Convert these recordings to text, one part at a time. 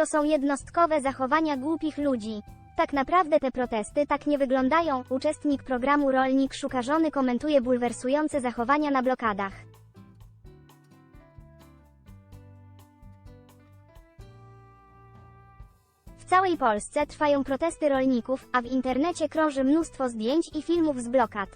To są jednostkowe zachowania głupich ludzi. Tak naprawdę te protesty tak nie wyglądają. Uczestnik programu Rolnik Szuka Żony komentuje bulwersujące zachowania na blokadach. W całej Polsce trwają protesty rolników, a w internecie krąży mnóstwo zdjęć i filmów z blokad.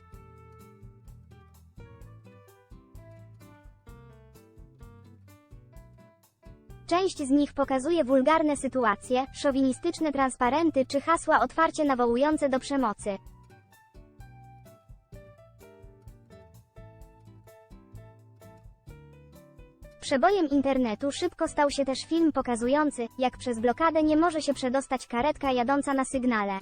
Część z nich pokazuje wulgarne sytuacje, szowinistyczne transparenty czy hasła otwarcie nawołujące do przemocy. Przebojem internetu szybko stał się też film pokazujący, jak przez blokadę nie może się przedostać karetka jadąca na sygnale.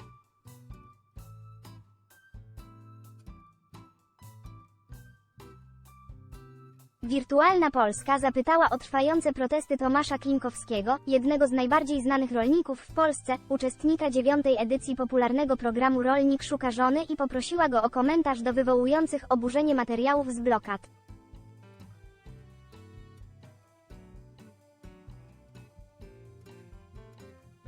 Wirtualna Polska zapytała o trwające protesty Tomasza Klinkowskiego, jednego z najbardziej znanych rolników w Polsce, uczestnika dziewiątej edycji popularnego programu Rolnik Szuka Żony i poprosiła go o komentarz do wywołujących oburzenie materiałów z blokad.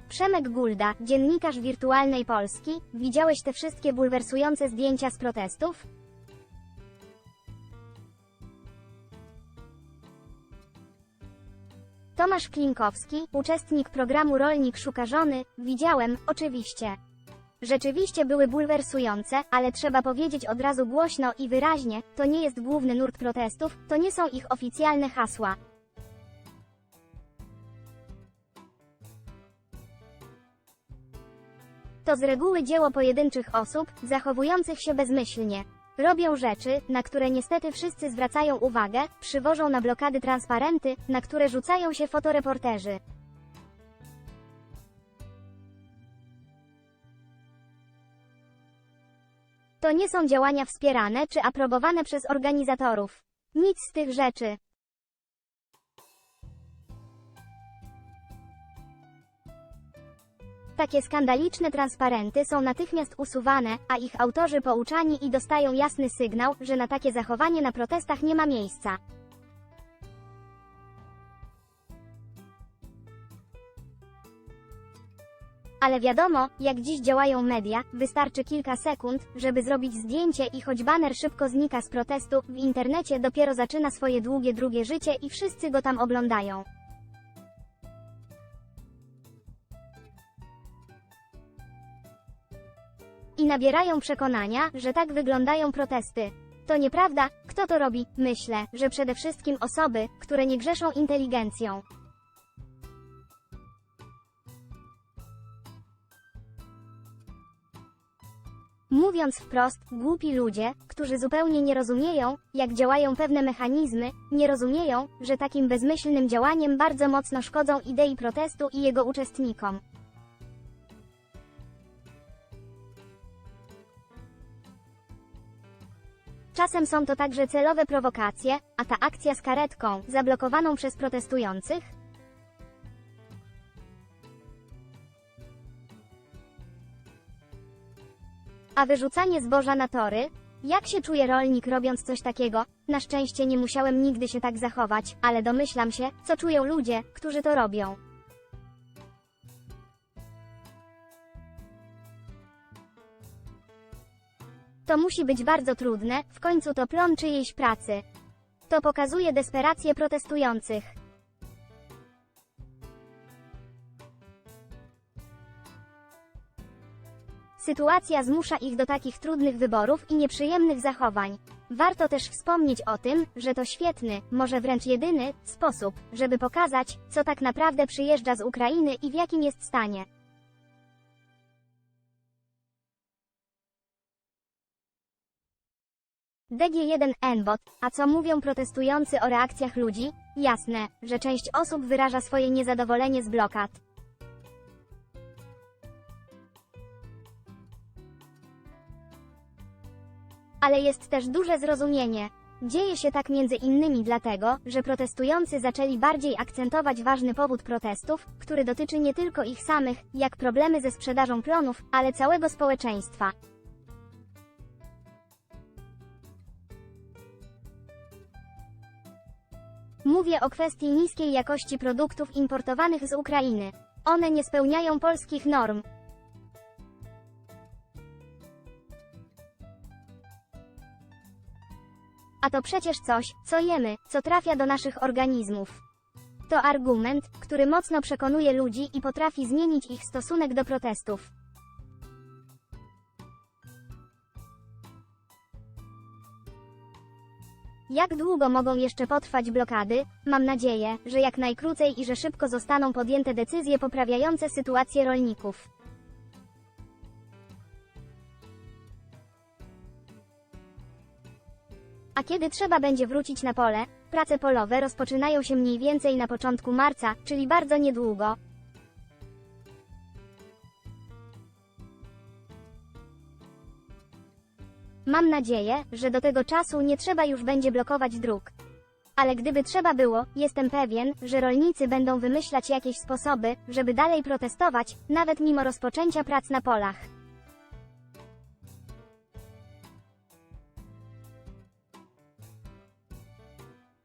Przemek Gulda, dziennikarz wirtualnej Polski, widziałeś te wszystkie bulwersujące zdjęcia z protestów? Tomasz Klinkowski, uczestnik programu Rolnik Szuka Żony, widziałem, oczywiście. Rzeczywiście były bulwersujące, ale trzeba powiedzieć od razu głośno i wyraźnie, to nie jest główny nurt protestów, to nie są ich oficjalne hasła. To z reguły dzieło pojedynczych osób, zachowujących się bezmyślnie. Robią rzeczy, na które niestety wszyscy zwracają uwagę, przywożą na blokady transparenty, na które rzucają się fotoreporterzy. To nie są działania wspierane czy aprobowane przez organizatorów. Nic z tych rzeczy. Takie skandaliczne transparenty są natychmiast usuwane, a ich autorzy pouczani i dostają jasny sygnał, że na takie zachowanie na protestach nie ma miejsca. Ale wiadomo, jak dziś działają media, wystarczy kilka sekund, żeby zrobić zdjęcie i choć baner szybko znika z protestu, w internecie dopiero zaczyna swoje długie drugie życie i wszyscy go tam oglądają. I nabierają przekonania, że tak wyglądają protesty. To nieprawda, kto to robi? Myślę, że przede wszystkim osoby, które nie grzeszą inteligencją. Mówiąc wprost, głupi ludzie, którzy zupełnie nie rozumieją, jak działają pewne mechanizmy, nie rozumieją, że takim bezmyślnym działaniem bardzo mocno szkodzą idei protestu i jego uczestnikom. Czasem są to także celowe prowokacje, a ta akcja z karetką, zablokowaną przez protestujących, a wyrzucanie zboża na tory? Jak się czuje rolnik robiąc coś takiego? Na szczęście nie musiałem nigdy się tak zachować, ale domyślam się, co czują ludzie, którzy to robią. To musi być bardzo trudne, w końcu to plon czyjejś pracy. To pokazuje desperację protestujących. Sytuacja zmusza ich do takich trudnych wyborów i nieprzyjemnych zachowań. Warto też wspomnieć o tym, że to świetny, może wręcz jedyny, sposób, żeby pokazać, co tak naprawdę przyjeżdża z Ukrainy i w jakim jest stanie. DG1N-bot, a co mówią protestujący o reakcjach ludzi? Jasne, że część osób wyraża swoje niezadowolenie z blokad. Ale jest też duże zrozumienie. Dzieje się tak między innymi dlatego, że protestujący zaczęli bardziej akcentować ważny powód protestów, który dotyczy nie tylko ich samych, jak problemy ze sprzedażą plonów, ale całego społeczeństwa. Mówię o kwestii niskiej jakości produktów importowanych z Ukrainy. One nie spełniają polskich norm. A to przecież coś, co jemy, co trafia do naszych organizmów. To argument, który mocno przekonuje ludzi i potrafi zmienić ich stosunek do protestów. Jak długo mogą jeszcze potrwać blokady? Mam nadzieję, że jak najkrócej i że szybko zostaną podjęte decyzje poprawiające sytuację rolników. A kiedy trzeba będzie wrócić na pole, prace polowe rozpoczynają się mniej więcej na początku marca, czyli bardzo niedługo. Mam nadzieję, że do tego czasu nie trzeba już będzie blokować dróg. Ale gdyby trzeba było, jestem pewien, że rolnicy będą wymyślać jakieś sposoby, żeby dalej protestować, nawet mimo rozpoczęcia prac na polach.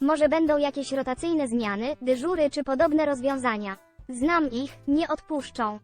Może będą jakieś rotacyjne zmiany, dyżury czy podobne rozwiązania. Znam ich, nie odpuszczą.